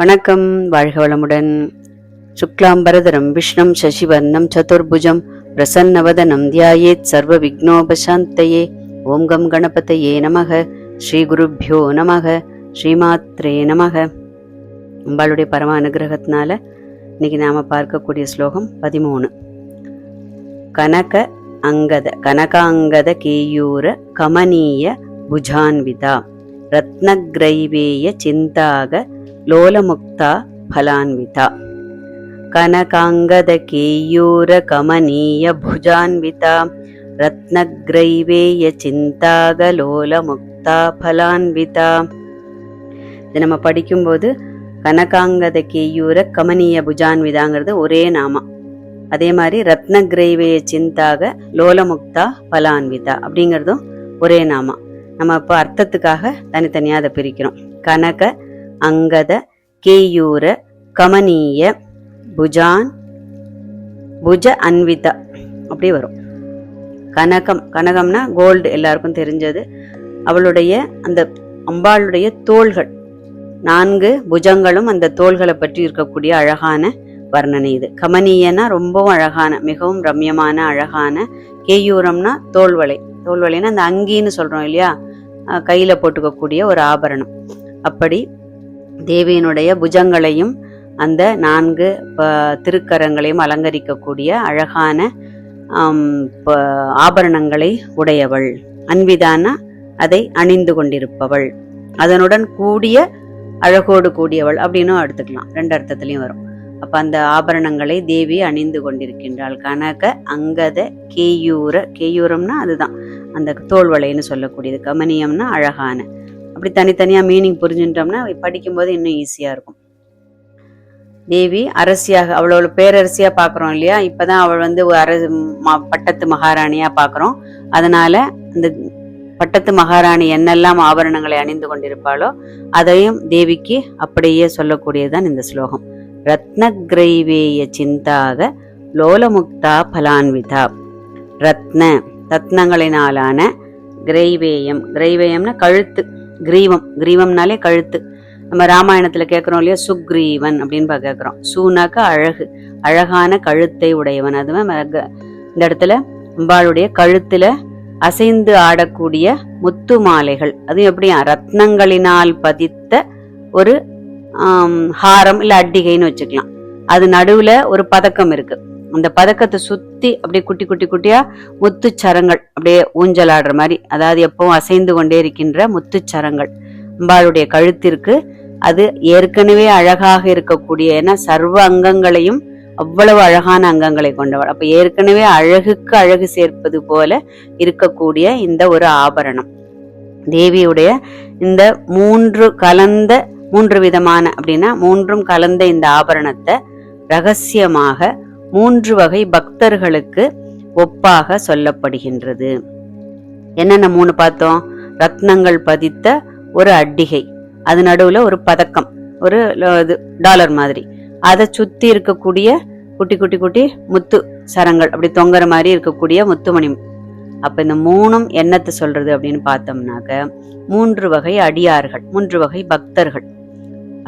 வணக்கம் வாழ்க வளமுடன். சுக்லாம்பரதரம் விஷ்ணம் சசிவர்ணம் சதுர்புஜம் பிரசன்னவதனம் தியாயேத் சர்வ விக்னோபசாந்தையே. ஓம் கம் கணபதையே நமக ஸ்ரீ குருப்பியோ நமக ஸ்ரீமாத்ரே நமக. அம்பாளுடைய பரம அனுகிரகத்தினால இன்னைக்கு நாம பார்க்கக்கூடிய ஸ்லோகம் பதிமூணு. கனக அங்கத கனகாங்கத கேயூர கமனீய புஜான்விதா ரத்னக்ரைவேய சிந்தாக లోలముక్త ఫలాన్విత కనకాంగద కేయూర కమనీయ భుజాన్విత రత్నగ్రైవేయ చింతాగలోలముక్త ఫలాన్విత இது நம்ம படிக்கும்போது கனகாங்கத கேயூர கமனிய புஜான்விதாங்கிறது ஒரே நாமம். அதே மாதிரி ரத்ன கிரைவேய சிந்தாக லோலமுக்தா பலான்விதா அப்படிங்கிறதும் ஒரே நாமா நம்ம இப்போ அர்த்தத்துக்காக தனித்தனியாக அதை பிரிக்கிறோம். கனக அங்கத கேயூர கமனீய புஜான் புஜ அன்விதா. அப்படி வரும். கனகம் கனகம்னா கோல்டு எல்லாருக்கும் தெரிஞ்சது. அவளுடைய அந்த அம்பாளுடைய தோள்கள் நான்கு புஜங்களும் அந்த தோள்களை பற்றி இருக்கக்கூடிய அழகான வர்ணனை இது. கமனீயனா ரொம்பவும் அழகான மிகவும் ரம்யமான அழகான கேயூரம்னா தோல்வளை தோல்வளைன்னா அந்த அங்கின்னு சொல்றோம் இல்லையா? கையில் கையில போட்டுக்கக்கூடிய ஒரு ஆபரணம். அப்படி தேவியினுடைய புஜங்களையும் அந்த நான்கு ப- திருக்கரங்களையும் அலங்கரிக்கக்கூடிய அழகான ப- ஆபரணங்களை உடையவள். அன்பிதான அதை அணிந்து கொண்டிருப்பவள். அதனுடன் கூடிய அழகோடு கூடியவள் அப்படின்னும் எடுத்துக்கலாம். ரெண்டு அர்த்தத்துலையும் வரும். அப்ப அந்த ஆபரணங்களை தேவி அணிந்து கொண்டிருக்கின்றாள். கனக அங்கத கேயூர கேயூரம்னா அதுதான். அந்த தோல்வளைன்னு சொல்லக்கூடியது. கமனியம்னா அழகான. அப்படி தனித்தனியாக மீனிங் புரிஞ்சுட்டோம்னா படிக்கும்போது இன்னும் ஈஸியாக இருக்கும். தேவி அரசியாக அவளோட பேரரசியா பார்க்குறோம் இல்லையா? இப்பதான் அவள் வந்து அர அரசு பட்டத்து மகாராணியா பார்க்குறோம் அதனால அந்த பட்டத்து மகாராணி என்னெல்லாம் ஆபரணங்களை அணிந்து கொண்டிருப்பாளோ அதையும் தேவிக்கு அப்படியே சொல்லக்கூடியதுதான் இந்த ஸ்லோகம். ரத்னக்ரைவேய சிந்தாக லோலமுக்தா பலான்விதா. ரத்ன ரத்னங்களினாலான கிரைவேயம். கிரைவேயம்னா கழுத்து. கிரீவம். கிரீவம்னாலே கழுத்து. நம்ம ராமாயணத்துல கேட்குறோம் இல்லையா? சுக்ரீவன் அப்படின்னு பா கேட்குறோம் சூனாக்க அழகு. அழகான கழுத்தை உடையவன். அதுவே இந்த இடத்துல அம்பாளுடைய கழுத்துல அசைந்து ஆடக்கூடிய முத்து மாலைகள். அது எப்படியா ரத்னங்களினால் பதித்த ஒரு ஹாரம் இல்ல அட்டிகைன்னு வச்சுக்கலாம். அது நடுவுல ஒரு பதக்கம் இருக்கு. அந்த பதக்கத்தை சுத்தி அப்படியே குட்டி குட்டி குட்டியா முத்துச்சரங்கள் அப்படியே ஊஞ்சலாடுற மாதிரி அதாவது எப்பவும் அசைந்து கொண்டே இருக்கின்ற முத்துச்சரங்கள். அம்பாளுடைய கழுத்திற்கு அது ஏற்கனவே அழகாக இருக்கக்கூடிய ஏன்னா சர்வ அங்கங்களையும் அவ்வளவு அழகான அங்கங்களை கொண்டவள் அப்ப ஏற்கனவே அழகுக்கு அழகு சேர்ப்பது போல இருக்கக்கூடிய இந்த ஒரு ஆபரணம். தேவியுடைய இந்த மூன்று கலந்த மூன்று விதமான அப்படின்னா மூன்றும் கலந்த இந்த ஆபரணத்தை ரகசியமாக மூன்று வகை பக்தர்களுக்கு ஒப்பாக சொல்லப்படுகின்றது. என்னென்ன மூணு பார்த்தோம்? ரத்னங்கள் பதித்த ஒரு அட்டிகை அது நடுவுல ஒரு பதக்கம் ஒரு இது டாலர் மாதிரி. அதை சுத்தி இருக்கக்கூடிய குட்டி குட்டி குட்டி முத்து சரங்கள் அப்படி தொங்குற மாதிரி இருக்கக்கூடிய முத்துமணி. அப்ப இந்த மூணும் என்னத்தை சொல்றது அப்படின்னு பார்த்தோம்னாக்க மூன்று வகை அடியார்கள் மூன்று வகை பக்தர்கள்.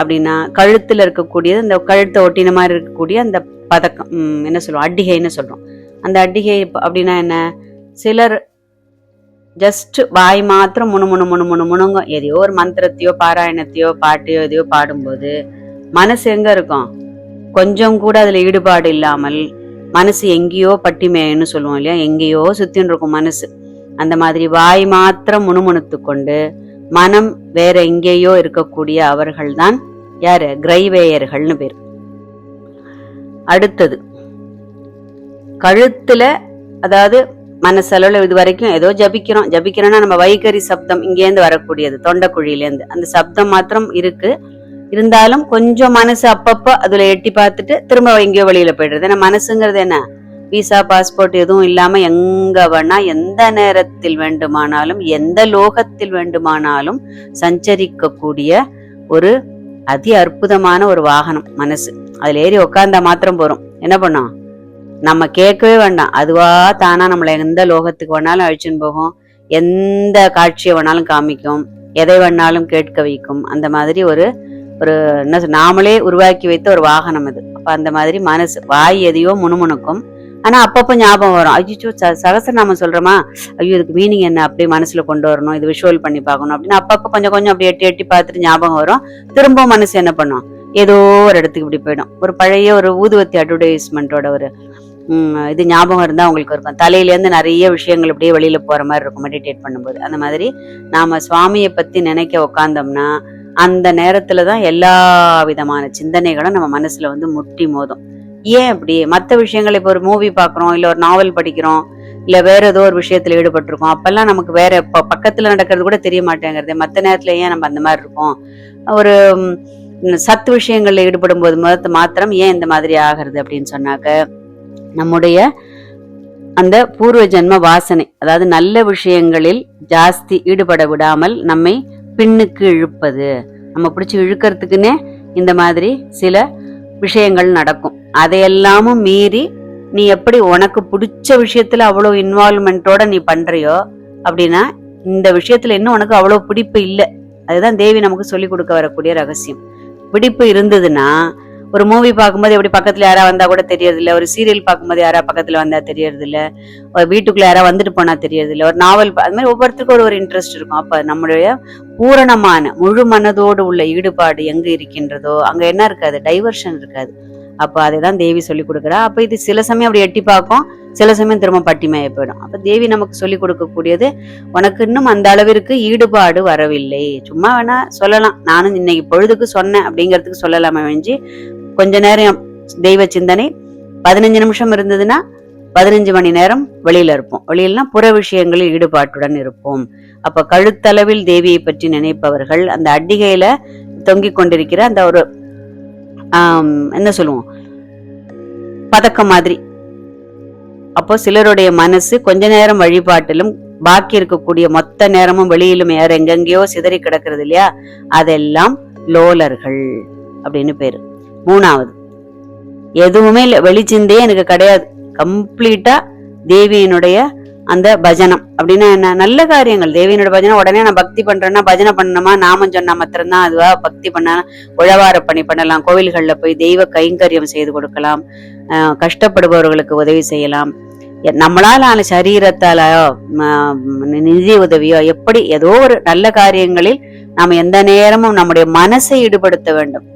அப்படின்னா கழுத்தில் இருக்கக்கூடியது அந்த கழுத்தை ஒட்டின மாதிரி இருக்கக்கூடிய அந்த பதக்கம் என்ன சொல்லுவோம் அட்டிகைன்னு சொல்கிறோம் அந்த அட்டிகை அப்படின்னா என்ன? சிலர் ஜஸ்ட் வாய் மாத்திரம் முணு முணு முணு முணு முணுங்க எதையோ ஒரு மந்திரத்தையோ பாராயணத்தையோ பாட்டையோ எதையோ பாடும்போது மனசு எங்கே இருக்கும்? கொஞ்சம் கூட அதில் ஈடுபாடு இல்லாமல் மனசு எங்கேயோ பட்டிமேன்னு சொல்லுவோம் இல்லையா? எங்கேயோ சுத்தின்னு இருக்கும் மனசு. அந்த மாதிரி வாய் மாத்திரம் முணுமுணுத்து கொண்டு மனம் வேற எங்கேயோ இருக்கக்கூடிய அவர்கள்தான் யாரு? கிரைவேயர்கள்னு பேர். அடுத்தது கழுத்துல அதாவது மனசளவுல இது வரைக்கும் ஏதோ ஜபிக்கிறோம். ஜபிக்கிறோம்னா நம்ம வைகரி சப்தம் இங்கேருந்து வரக்கூடியது தொண்டக்குழியிலேருந்து அந்த சப்தம் மாத்திரம் இருக்கு. இருந்தாலும் கொஞ்சம் மனசு அப்பப்போ அதுல எட்டி பார்த்துட்டு திரும்ப எங்கேயோ வெளியில போயிடுறது. ஏன்னா மனசுங்கிறது என்ன? விசா பாஸ்போர்ட் எதுவும் இல்லாம எங்க வேணா எந்த நேரத்தில் வேண்டுமானாலும் எந்த லோகத்தில் வேண்டுமானாலும் சஞ்சரிக்கக்கூடிய ஒரு அதி அற்புதமான ஒரு வாகனம் மனசு. அதுல ஏறி உக்காந்தா மாத்திரம் போறோம். என்ன பண்ணோம்? நம்ம கேட்கவே வேண்டாம். அதுவா தானா நம்மளை எந்த லோகத்துக்கு வேணாலும் அழிச்சுன்னு போகும். எந்த காட்சியை வேணாலும் காமிக்கும். எதை வேணாலும் கேட்க வைக்கும். அந்த மாதிரி ஒரு ஒரு என்ன சொல்- நாமளே உருவாக்கி வைத்த ஒரு வாகனம் இது அப்ப அந்த மாதிரி மனசு வாய் எதையோ முணுமுணுக்கும். ஆனா அப்பப்போ ஞாபகம் வரும். ஐயோ சகசரநாமம் சொல்றோமா? ஐயோ இதுக்கு மீனிங் என்ன? அப்படியே மனசுல கொண்டு வரணும். இது விஷுவல் பண்ணி பார்க்கணும் அப்படின்னு அப்பப்போ கொஞ்சம் கொஞ்சம் அப்படி எட்டி எட்டி பார்த்துட்டு ஞாபகம் வரும். திரும்ப மனசு என்ன பண்ணும்? ஏதோ ஒரு இடத்துக்கு இப்படி போயிடும். ஒரு பழைய ஒரு ஊதுவத்தி அட்வர்டைஸ்மெண்ட்டோட ஒரு இது ஞாபகம் இருந்தா உங்களுக்கு இருக்கும். தலையிலேருந்து நிறைய விஷயங்கள் இப்படியே வெளியில போற மாதிரி இருக்கும் மெடிடேட் பண்ணும்போது. அந்த மாதிரி நாம சுவாமியை பத்தி நினைக்க உக்காந்தோம்னா அந்த நேரத்துல தான் எல்லா விதமான சிந்தனைகளும் நம்ம மனசுல வந்து முட்டி மோதும். ஏன் அப்படி? மற்ற விஷயங்கள் இப்போ ஒரு மூவி பார்க்குறோம் இல்லை ஒரு நாவல் படிக்கிறோம் இல்லை வேற ஏதோ ஒரு விஷயத்தில் ஈடுபட்டிருக்கோம் அப்பெல்லாம் நமக்கு வேற இப்போ பக்கத்தில் நடக்கிறது கூட தெரிய மாட்டேங்கிறது. மற்ற நேரத்தில் ஏன் நம்ம அந்த மாதிரி இருக்கோம்? ஒரு சத்து விஷயங்களில் ஈடுபடும் போது முதல் மாத்திரம் ஏன் இந்த மாதிரி ஆகிறது அப்படின்னு சொன்னாக்க நம்முடைய அந்த பூர்வ ஜென்ம வாசனை அதாவது நல்ல விஷயங்களில் ஜாஸ்தி ஈடுபட விடாமல் நம்மை பின்னுக்கு இழுப்பது. நம்ம பிடிச்சி இழுக்கிறதுக்குன்னே இந்த மாதிரி சில விஷயங்கள் நடக்கும். அதையெல்லாமும் மீறி நீ எப்படி உனக்கு பிடிச்ச விஷயத்துல அவ்வளோ இன்வால்மெண்ட்டோட நீ பண்றியோ அப்படின்னா இந்த விஷயத்துல இன்னும் உனக்கு அவ்வளோ பிடிப்பு இல்லை. அதுதான் தேவி நமக்கு சொல்லி கொடுக்க வரக்கூடிய ரகசியம். பிடிப்பு இருந்ததுன்னா ஒரு மூவி பார்க்கும்போது எப்படி பக்கத்துல யாராவது வந்தா கூட தெரியறது இல்ல ஒரு சீரியல் பார்க்கும்போது யாராவது பக்கத்துல வந்தா தெரியறது இல்ல ஒரு வீட்டுக்குள்ள யாராவது வந்துட்டு போனா தெரியறது இல்ல ஒரு நாவல் அது மாதிரி ஒவ்வொருத்தருக்கும் ஒரு ஒரு இன்ட்ரெஸ்ட் இருக்கும். அப்ப நம்மளுடைய பூரணமான முழு மனதோடு உள்ள ஈடுபாடு எங்க இருக்கின்றதோ அங்க என்ன இருக்காது? டைவர்ஷன் இருக்காது. அப்ப அதை தான் தேவி சொல்லி கொடுக்குறா. அப்ப இது சில சமயம் அப்படி எட்டி பார்க்கும். சில சமயம் திரும்ப பட்டிமையை போயிடும். அப்ப தேவி நமக்கு சொல்லி கொடுக்கக்கூடியது உனக்கு இன்னும் அந்த அளவிற்கு ஈடுபாடு வரவில்லை. சும்மா வேணா சொல்லலாம். நானும் இன்னைக்கு பொழுதுக்கு சொன்னேன் அப்படிங்கிறதுக்கு சொல்லலாமே வெஞ்சி கொஞ்ச நேரம் தெய்வ சிந்தனை. பதினஞ்சு நிமிஷம் இருந்ததுன்னா பதினஞ்சு மணி நேரம் வெளியில இருப்போம். வெளியிலனா புற விஷயங்களில் ஈடுபாட்டுடன் இருப்போம். அப்ப கழுத்தளவில் தேவியை பற்றி நினைப்பவர்கள் அந்த அட்டிகையில தொங்கிக் கொண்டிருக்கிற அந்த ஒரு என்ன சொல்லுவோம்? பதக்கம் மாதிரி. அப்போ சிலருடைய மனசு கொஞ்ச நேரம் வழிபாட்டிலும் பாக்கி இருக்கக்கூடிய மொத்த நேரமும் வெளியிலும் யார் எங்கெங்கேயோ சிதறி கிடக்கிறது இல்லையா? அதெல்லாம் லோலர்கள் அப்படின்னு பேரு. மூணாவது. எதுவுமே இல்லை வெளிச்சிந்தே எனக்கு கிடையாது. கம்ப்ளீட்டா தேவியினுடைய அந்த பஜனம். அப்படின்னா என்ன? நல்ல காரியங்கள். தேவியினோட பஜனை உடனே நான் பக்தி பண்றேன்னா பஜனை பண்ணணுமா? நாமம் சொன்னா மாத்திரம்தான் அதுவா? பக்தி பண்ண உழவார பணி பண்ணலாம். கோவில்கள்ல போய் தெய்வ கைங்கரியம் செய்து கொடுக்கலாம். அஹ் கஷ்டப்படுபவர்களுக்கு உதவி செய்யலாம். நம்மளால ஆன சரீரத்தாலோ நிதி உதவியோ எப்படி ஏதோ ஒரு நல்ல காரியங்களில் நாம் எந்த நேரமும் நம்முடைய மனசை ஈடுபடுத்த வேண்டும்.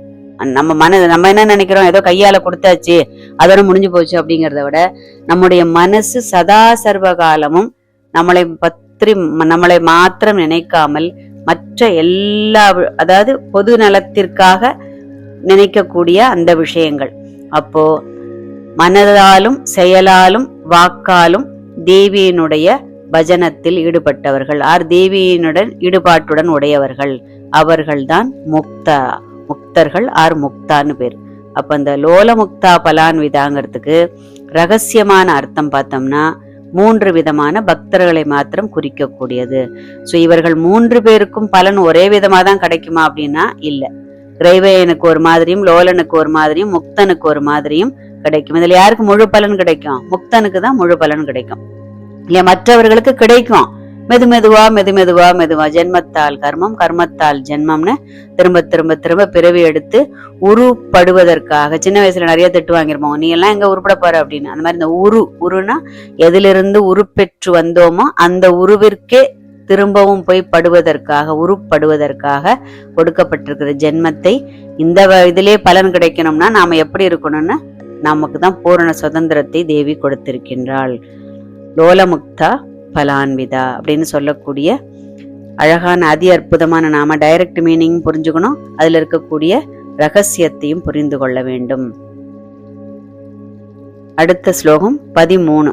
நம்ம மன நம்ம என்ன நினைக்கிறோம்? ஏதோ கையால கொடுத்தாச்சு அதோட முடிஞ்சு போச்சு அப்படிங்கிறத விட நம்முடைய மனசு சதா சர்வ காலமும் நம்மளை பற்றி நம்மளை மாத்திரம் நினைக்காமல் மற்ற எல்லா அதாவது பொது நலத்திற்காக நினைக்கக்கூடிய அந்த விஷயங்கள். அப்போ மனதாலும் செயலாலும் வாக்காலும் தேவியினுடைய பஜனத்தில் ஈடுபட்டவர்கள். ஆர் தேவியினுடன் ஈடுபாட்டுடன் உடையவர்கள். அவர்கள்தான் முக்தா. முக்தர்கள் ஆர் முக்தான்னு பேர். அப்ப அந்த லோல முக்தா பலான் விதாங்கிறதுக்கு ரகசியமான அர்த்தம் பார்த்தோம்னா மூன்று விதமான பக்தர்களை மாத்திரம் குறிக்கக்கூடியது. சோ இவர்கள் மூன்று பேருக்கும் பலன் ஒரே விதமா தான் கிடைக்குமா அப்படின்னா இல்ல. கிரைவேயனுக்கு ஒரு மாதிரியும் லோலனுக்கு ஒரு மாதிரியும் முக்தனுக்கு ஒரு மாதிரியும் கிடைக்கும். இதுல யாருக்கு முழு பலன் கிடைக்கும்? முக்தனுக்கு தான் முழு பலன் கிடைக்கும். இல்லையா மற்றவர்களுக்கு கிடைக்கும். மெது மெதுவா மெது மெதுவா மெதுவா ஜென்மத்தால் கர்மம் கர்மத்தால் ஜென்மம்னு திரும்ப திரும்ப திரும்ப பிறவி எடுத்து உருப்படுவதற்காக சின்ன வயசுல நிறைய திட்டு வாங்கிருப்போம் நீ எல்லாம் எங்க உருப்பட போற? அப்படின்னு. அந்த மாதிரி இந்த உரு உருனா எதிலிருந்து உருப்பெற்று வந்தோமோ அந்த உருவிற்கே திரும்பவும் போய் படுவதற்காக உருப்படுவதற்காக கொடுக்கப்பட்டிருக்கிற ஜென்மத்தை இந்த வ- இதிலே பலன் கிடைக்கணும்னா நாம எப்படி இருக்கணும்னு நமக்கு தான் பூரண சுதந்திரத்தை தேவி கொடுத்திருக்கின்றாள். லோலமுக்தா பலான்விதா அப்படின்னு சொல்லக்கூடிய அழகான அதி அற்புதமான நாம டைரக்ட் மீனிங் புரிஞ்சுக்கணும். அதுல இருக்கக்கூடிய ரகசியத்தையும் புரிந்து கொள்ள வேண்டும். அடுத்த ஸ்லோகம் பதிமூணு.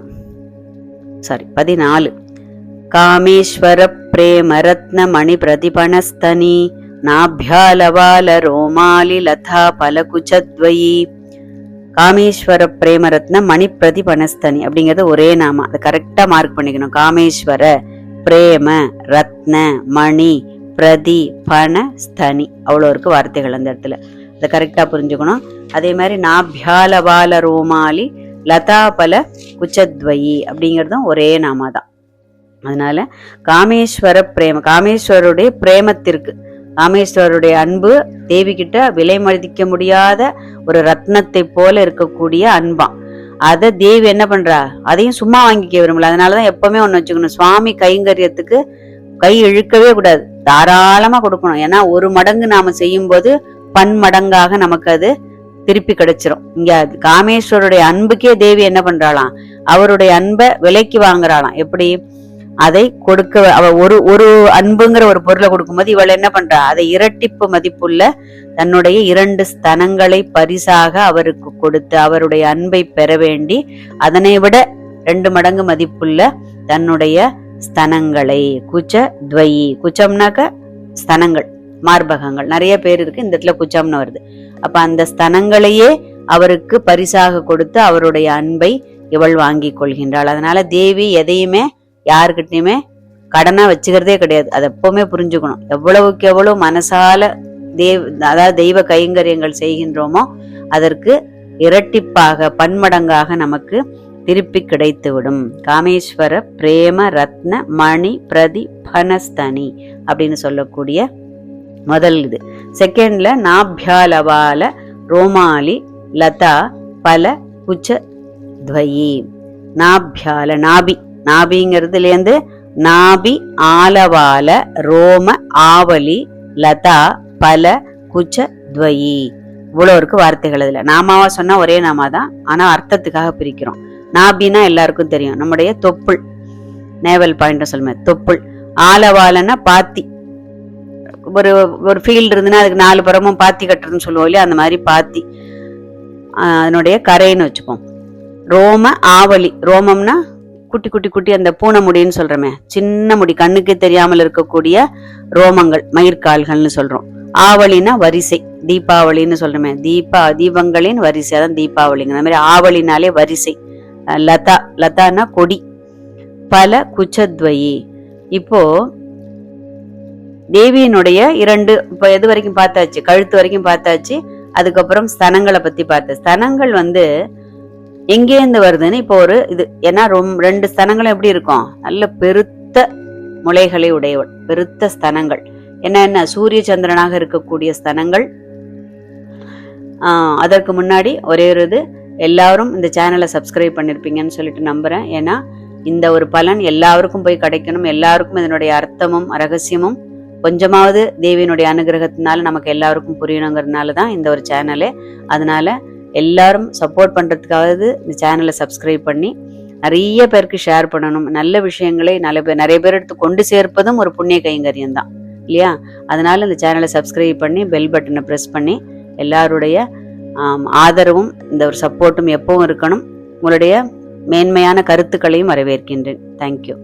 சாரி பதினாலு. காமேஸ்வர பிரேம ரத்ன மணி பிரதிபணஸ்தனி நாபியாலவால ரோமாலி லதா பலகுச்சத்வயி. காமேஸ்வர பிரேம ரத்ன மணி அப்படிங்கிறது ஒரே நாம. அதை கரெக்டா மார்க் பண்ணிக்கணும். காமேஸ்வர பிரேம ரத்ன மணி பிரதி பண ஸ்தனி அவ்வளோ இருக்கு வார்த்தைகள் அந்த இடத்துல. அதை கரெக்டாக புரிஞ்சுக்கணும். அதே மாதிரி நாபியாலபால ரோமாலி லதாபல குச்சத்வயி அப்படிங்கிறதும் ஒரே நாமா தான். அதனால காமேஸ்வர பிரேம காமேஸ்வருடைய பிரேமத்திற்கு ராமேஸ்வரருடைய அன்பு தேவி கிட்ட விலை மதிக்க முடியாத ஒரு ரத்னத்தை போல இருக்கக்கூடிய அன்பாம் அதை தேவி என்ன பண்றா? அதையும் சும்மா வாங்கிக்க விரும்பல. அதனாலதான் எப்பவுமே ஒண்ணு வச்சுக்கணும். சுவாமி கைங்கரியத்துக்கு கை இழுக்கவே கூடாது. தாராளமா கொடுக்கணும். ஏன்னா ஒரு மடங்கு நாம செய்யும் போது பன்மடங்காக நமக்கு அது திருப்பி கிடைச்சிரும். இங்க அது காமேஸ்வரருடைய அன்புக்கே தேவி என்ன பண்றாளாம்? அவருடைய அன்பை விலைக்கு வாங்குறாளாம். எப்படி? அதை கொடுக்க அவ ஒரு ஒரு அன்புங்கிற ஒரு பொருளை கொடுக்கும்போது இவள் என்ன பண்றா? அதை இரட்டிப்பு மதிப்புள்ள தன்னுடைய இரண்டு ஸ்தனங்களை பரிசாக அவருக்கு கொடுத்து அவருடைய அன்பை பெற வேண்டி அதனை விட ரெண்டு மடங்கு மதிப்புள்ள தன்னுடைய ஸ்தனங்களை குச்ச துவயி குச்சம்னாக்க ஸ்தனங்கள் மார்பகங்கள். நிறைய பேர் இருக்கு இந்த இடத்துல குச்சம்னு வருது. அப்ப அந்த ஸ்தனங்களையே அவருக்கு பரிசாக கொடுத்து அவருடைய அன்பை இவள் வாங்கி கொள்கின்றாள். அதனால தேவி எதையுமே யாருக்கிட்டையுமே கடனா வச்சுக்கிறதே கிடையாது. அதை எப்பவுமே புரிஞ்சுக்கணும். எவ்வளவுக்கு எவ்வளவு மனசால தேவ் அதாவது தெய்வ கைங்கரியங்கள் செய்கின்றோமோ அதற்கு இரட்டிப்பாக பன்மடங்காக நமக்கு திருப்பி கிடைத்துவிடும். காமேஸ்வர பிரேம ரத்ன மணி பிரதி பனஸ்தனி அப்படின்னு சொல்லக்கூடிய முதல் இது. செகண்ட்ல நாபியாலவால ரோமாலி லதா பல குச்ச துவயி. நாபியால நாபி. நாபிங்கிறதுலேருந்து நாபி ஆலவால ரோம ஆவலி லதா பல குச்ச துவயி. இவ்வளோ இருக்கு வார்த்தைகள் இதில். நாமாவா சொன்னால் ஒரே நாமா தான். ஆனால் அர்த்தத்துக்காக பிரிக்கிறோம். நாபின்னா எல்லாருக்கும் தெரியும். நம்முடைய தொப்புள் நேவல் பாயிண்ட் சொல்லுமே தொப்புள். ஆலவாலன்னா பாத்தி. ஒரு ஒரு ஃபீல்டு இருந்துன்னா அதுக்கு நாலு புறமும் பாத்தி கட்டுறதுன்னு சொல்லுவோம் இல்லையா? அந்த மாதிரி பாத்தி. அதனுடைய கரைன்னு வச்சுப்போம். ரோம ஆவலி. ரோமம்னா குட்டி குட்டி குட்டி அந்த பூனை முடின்னு சொல்கிறோமே சின்ன முடி கண்ணுக்கு தெரியாமல் இருக்கக்கூடிய ரோமங்கள் மயிர்கால்கள்னு சொல்றோம். ஆவலினா வரிசை தீபாவளின்னு சொல்கிறோமே தீபா தீபங்களின் வரிசை அதான் தீபாவளிங்க அந்த மாதிரி ஆவலினாலே வரிசை. லதா லதானா கொடி. பல குச்சத்வயி. இப்போ தேவியினுடைய இரண்டு இப்போ எது வரைக்கும் பார்த்தாச்சு? கழுத்து வரைக்கும் பார்த்தாச்சு அதுக்கப்புறம் ஸ்தனங்களை பத்தி பார்த்த ஸ்தனங்கள் வந்து எங்கேருந்து வருதுன்னு இப்போ ஒரு இது ஏன்னா ரொம் ரெண்டு ஸ்தனங்களும் எப்படி இருக்கும்? நல்ல பெருத்த முளைகளை உடையவள் பெருத்த ஸ்தனங்கள். என்ன என்ன? சூரிய சந்திரனாக இருக்கக்கூடிய ஸ்தனங்கள். அதற்கு முன்னாடி ஒரே ஒரு இது எல்லாரும் இந்த சேனலை சப்ஸ்கிரைப் பண்ணியிருப்பீங்கன்னு சொல்லிட்டு நம்புகிறேன் ஏன்னா இந்த ஒரு பலன் எல்லாருக்கும் போய் கிடைக்கணும். எல்லாருக்கும் இதனுடைய அர்த்தமும் ரகசியமும் கொஞ்சமாவது தேவியினுடைய அனுகிரகத்தினால நமக்கு எல்லாருக்கும் புரியணுங்கிறதுனால தான் இந்த ஒரு சேனலே அதனால எல்லாரும் சப்போர்ட் பண்ணுறதுக்காவது இந்த சேனலை சப்ஸ்கிரைப் பண்ணி நிறைய பேருக்கு ஷேர் பண்ணணும். நல்ல விஷயங்களை நல்ல பேர் நிறைய பேர் எடுத்து கொண்டு சேர்ப்பதும் ஒரு புண்ணிய கைங்கரியம் தான். இல்லையா? அதனால இந்த சேனலை சப்ஸ்கிரைப் பண்ணி பெல் பட்டனை ப்ரெஸ் பண்ணி எல்லாருடைய ஆதரவும் இந்த ஒரு சப்போர்ட்டும் எப்பவும் இருக்கணும். உங்களுடைய மேன்மையான கருத்துக்களையும் வரவேற்கின்றேன். தேங்க்யூ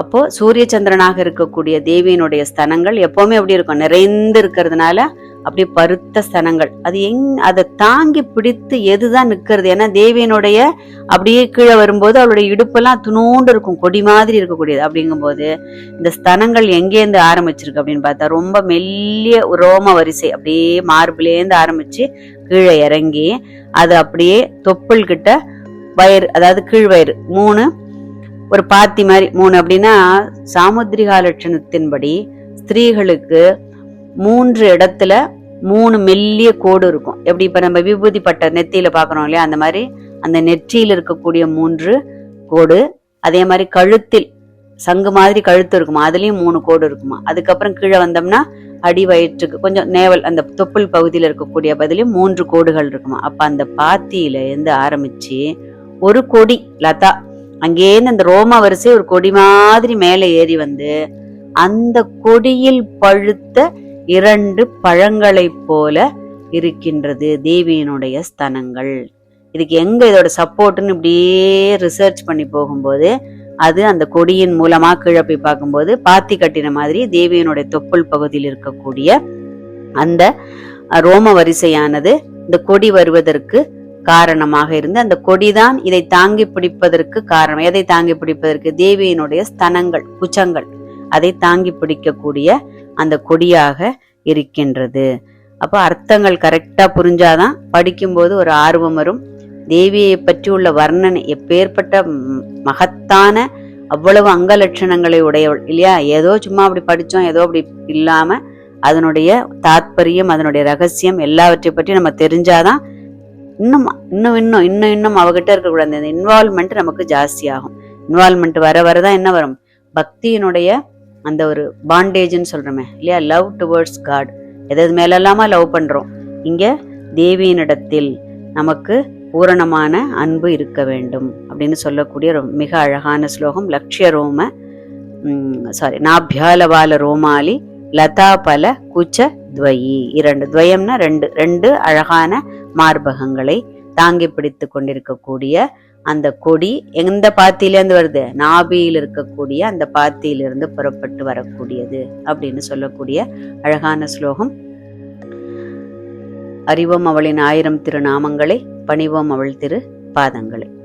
அப்போது சூரிய சந்திரனாக இருக்கக்கூடிய தேவியினுடைய ஸ்தனங்கள் எப்போவுமே எப்படி இருக்கும். நிறைந்து இருக்கிறதுனால அப்படியே பருத்த ஸ்தனங்கள் அது எங் அதை தாங்கி பிடித்து எதுதான் நிற்கிறது? ஏன்னா தேவியினுடைய அப்படியே கீழே வரும்போது அவளுடைய இடுப்பெல்லாம் துணூண்டு இருக்கும். கொடி மாதிரி இருக்கக்கூடியது. அப்படிங்கும்போது இந்த ஸ்தனங்கள் எங்கேருந்து ஆரம்பிச்சிருக்கு அப்படின்னு பார்த்தா ரொம்ப மெல்லிய ரோம வரிசை. அப்படியே மார்பிலேருந்து ஆரம்பிச்சு கீழே இறங்கி அது அப்படியே தொப்புள் கிட்ட வயிறு அதாவது கீழ் வயிறு மூணு ஒரு பாத்தி மாதிரி. மூணு அப்படின்னா சாமுத்திரிகா லட்சணத்தின்படி ஸ்திரீகளுக்கு மூன்று இடத்துல மூணு மெல்லிய கோடு இருக்கும். எப்படி இப்ப நம்ம விபூதி பட்ட நெத்தியில பாக்குறோம் இல்லையா? அந்த மாதிரி அந்த நெற்றியில் இருக்கக்கூடிய மூன்று கோடு அதே மாதிரி கழுத்தில் சங்கு மாதிரி கழுத்து இருக்குமா? அதுலயும் மூணு கோடு இருக்குமா? அதுக்கப்புறம் கீழே வந்தோம்னா அடி வயிற்றுக்கு கொஞ்சம் நேவல் அந்த தொப்புள் பகுதியில் இருக்கக்கூடிய பதிலையும் மூன்று கோடுகள் இருக்குமா? அப்ப அந்த பாத்தியில இருந்து ஆரம்பிச்சு ஒரு கொடி லதா அங்கேருந்து அந்த ரோம வரிசை ஒரு கொடி மாதிரி மேலே ஏறி வந்து அந்த கொடியில் பழுத்த இரண்டு பழங்களைப் போல இருக்கின்றது தேவியினுடைய ஸ்தனங்கள். இதுக்கு எங்க இதோட சப்போர்ட்னு இப்படியே ரிசர்ச் பண்ணி போகும்போது அது அந்த கொடியின் மூலமா கீழே போய் பார்க்கும்போது பாத்தி கட்டின மாதிரி தேவியினுடைய தொப்புள் பகுதியில் இருக்கக்கூடிய அந்த ரோம வரிசையானது இந்த கொடி வருவதற்கு காரணமாக இருந்து அந்த கொடிதான் இதை தாங்கி பிடிப்பதற்கு காரணம். எதை தாங்கி பிடிப்பதற்கு? தேவியினுடைய ஸ்தனங்கள் குச்சங்கள். அதை தாங்கி பிடிக்கக்கூடிய அந்த கொடியாக இருக்கின்றது. அப்போ அர்த்தங்கள் கரெக்டாக புரிஞ்சாதான் படிக்கும்போது ஒரு ஆர்வம் வரும். தேவியை பற்றி உள்ள வர்ணனை எப்பேற்பட்ட மகத்தான அவ்வளவு அங்க லட்சணங்களை உடையவள் இல்லையா? ஏதோ சும்மா அப்படி படித்தோம் ஏதோ அப்படி இல்லாமல் அதனுடைய தாத்பரியம் அதனுடைய ரகசியம் எல்லாவற்றை பற்றி நம்ம தெரிஞ்சாதான் இன்னும் இன்னும் இன்னும் இன்னும் இன்னும் அவகிட்ட இருக்கக்கூடாது. இந்த இன்வால்மெண்ட் நமக்கு ஜாஸ்தி ஆகும் இன்வால்மெண்ட் வர வரதான் என்ன வரும்? பக்தியினுடைய அந்த ஒரு பாண்டேஜ்னு சொல்கிறோமே இல்லையா? லவ் டுவர்ட்ஸ் காட் எது மேலெல்லாமா லவ் பண்ணுறோம் இங்கே தேவியினிடத்தில் நமக்கு பூரணமான அன்பு இருக்க வேண்டும் அப்படின்னு சொல்லக்கூடிய ஒரு மிக அழகான ஸ்லோகம். லக்ஷ்ய ரோம சாரி நாபியாலபால ரோமாலி லதா பல குச்ச துவயி. இரண்டு துவயம்னா ரெண்டு ரெண்டு அழகான மார்பகங்களை தாங்கி பிடித்து கொண்டிருக்கக்கூடிய அந்த கொடி எந்த பாத்தியிலேருந்து வருது? நாபியில் இருக்கக்கூடிய அந்த பாத்தியிலிருந்து புறப்பட்டு வரக்கூடியது அப்படின்னு சொல்லக்கூடிய அழகான ஸ்லோகம். அறிவோம் அவளின் ஆயிரம் திருநாமங்களை பணிவோம் அவள் திரு பாதங்களை.